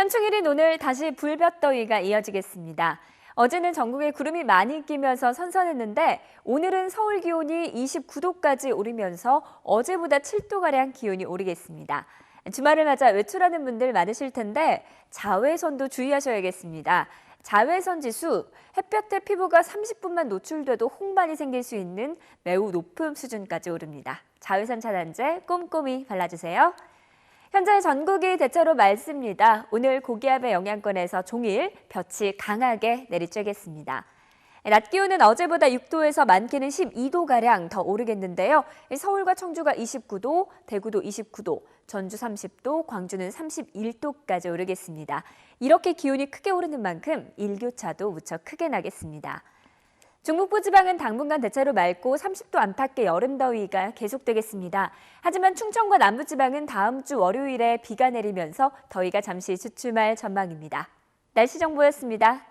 현충일인 오늘 다시 불볕더위가 이어지겠습니다. 어제는 전국에 구름이 많이 끼면서 선선했는데 오늘은 서울 기온이 29도까지 오르면서 어제보다 7도가량 기온이 오르겠습니다. 주말을 맞아 외출하는 분들 많으실 텐데 자외선도 주의하셔야겠습니다. 자외선 지수, 햇볕에 피부가 30분만 노출돼도 홍반이 생길 수 있는 매우 높은 수준까지 오릅니다. 자외선 차단제 꼼꼼히 발라주세요. 현재 전국이 대체로 맑습니다. 오늘 고기압의 영향권에서 종일 볕이 강하게 내리쬐겠습니다. 낮 기온은 어제보다 6도에서 많게는 12도가량 더 오르겠는데요. 서울과 청주가 29도, 대구도 29도, 전주 30도, 광주는 31도까지 오르겠습니다. 이렇게 기온이 크게 오르는 만큼 일교차도 무척 크게 나겠습니다. 중북부 지방은 당분간 대체로 맑고 30도 안팎의 여름 더위가 계속되겠습니다. 하지만 충청과 남부 지방은 다음 주 월요일에 비가 내리면서 더위가 잠시 주춤할 전망입니다. 날씨 정보였습니다.